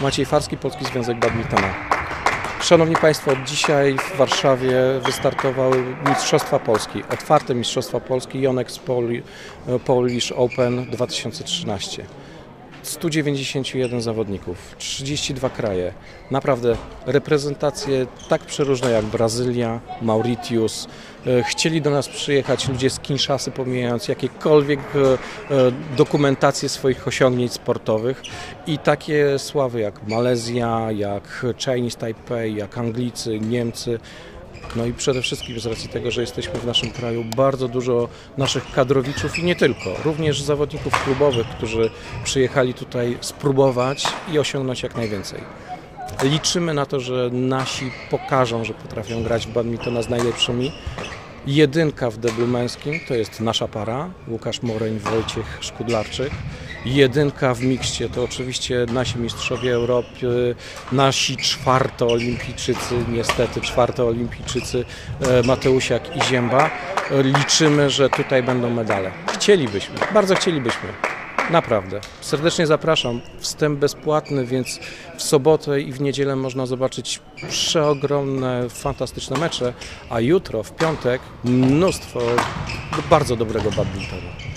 Maciej Farski, Polski Związek Badmintona. Szanowni Państwo, dzisiaj w Warszawie wystartowały Mistrzostwa Polski, otwarte Mistrzostwa Polski Poli- Polish Open 2013. 191 zawodników, 32 kraje. Naprawdę reprezentacje tak przeróżne jak Brazylia, Mauritius. E, Chcieli do nas przyjechać ludzie z Kinshasy, pomijając jakiekolwiek e, e, dokumentacje swoich osiągnięć sportowych. I takie sławy jak Malezja, jak Chinese Taipei, jak Anglicy, Niemcy. No i przede wszystkim z racji tego, że jesteśmy w naszym kraju bardzo dużo naszych kadrowiczów i nie tylko, również zawodników klubowych, którzy przyjechali tutaj spróbować i osiągnąć jak najwięcej. Liczymy na to, że nasi pokażą, że potrafią grać w badmintona z najlepszymi. Jedynka w deblu męskim to jest nasza para, Łukasz Moreń, Wojciech Szkudlarczyk. Jedynka w mikście to oczywiście nasi mistrzowie Europy, nasi czwartoolimpijczycy, niestety czwartoolimpijczycy e, Mateusiak i Zięba. E, Liczymy, że tutaj będą medale. Chcielibyśmy, bardzo chcielibyśmy. Naprawdę. Serdecznie zapraszam. Wstęp bezpłatny, więc w sobotę i w niedzielę można zobaczyć przeogromne, fantastyczne mecze, a jutro, w piątek, mnóstwo bardzo dobrego badmintonu.